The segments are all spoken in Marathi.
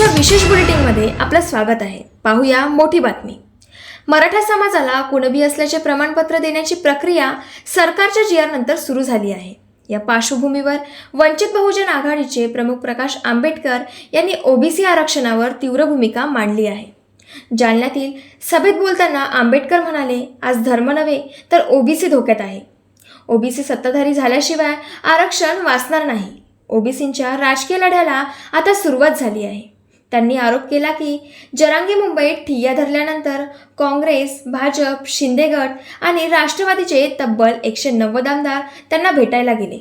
आजच्या विशेष बुलेटिनमध्ये आपलं स्वागत आहे. पाहूया मोठी बातमी. मराठा समाजाला कुणबी असल्याचे प्रमाणपत्र देण्याची प्रक्रिया सरकारच्या जी नंतर सुरू झाली आहे. या पार्श्वभूमीवर वंचित बहुजन आघाडीचे प्रमुख प्रकाश आंबेडकर यांनी ओबीसी आरक्षणावर तीव्र भूमिका मांडली आहे. जालन्यातील सभेत बोलताना आंबेडकर म्हणाले आज धर्म नव्हे तर ओबीसी धोक्यात आहे. ओबीसी सत्ताधारी झाल्याशिवाय आरक्षण वाचणार नाही. ओबीसींच्या राजकीय लढ्याला आता सुरुवात झाली आहे. त्यांनी आरोप केला की जरांगी मुंबईत ठिय्या धरल्यानंतर काँग्रेस भाजप शिंदे गट आणि राष्ट्रवादीचे तब्बल एकशे नव्वद आमदार त्यांना भेटायला गेले.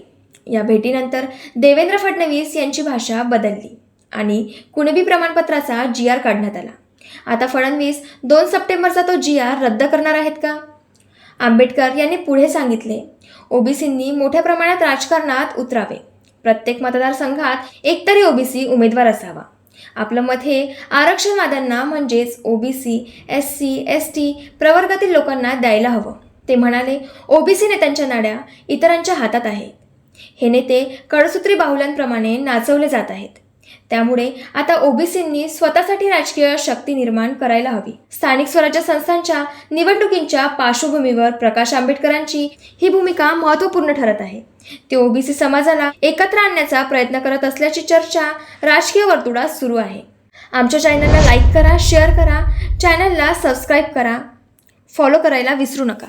या भेटीनंतर देवेंद्र फडणवीस यांची भाषा बदलली आणि कुणबी प्रमाणपत्राचा जी आर काढण्यात आला. आता फडणवीस दोन सप्टेंबरचा तो जी आर रद्द करणार आहेत का? आंबेडकर यांनी पुढे सांगितले ओबीसींनी मोठ्या प्रमाणात राजकारणात उतरावे. प्रत्येक मतदारसंघात एकतरी ओबीसी उमेदवार असावा. आपलं मत हे आरक्षणवाद्यांना म्हणजेच OBC S C S T प्रवर्गातील लोकांना द्यायला हवं. ते म्हणाले ओबीसी नेत्यांच्या नाड्या इतरांच्या हातात आहेत. हे नेते कडसूत्री बाहुल्यांप्रमाणे नाचवले जात आहेत. त्यामुळे आता ओबीसींनी स्वतःसाठी राजकीय शक्ती निर्माण करायला हवी. स्थानिक स्वराज्य संस्थांच्या निवडणुकींच्या पार्श्वभूमीवर प्रकाश आंबेडकरांची ही भूमिका महत्त्वपूर्ण ठरत आहे. ते ओबीसी समाजाला एकत्र आणण्याचा प्रयत्न करत असल्याची चर्चा राजकीय वर्तुळात सुरू आहे. आमच्या चॅनलला लाईक करा शेअर करा चॅनलला सबस्क्राईब करा. फॉलो करायला विसरू नका.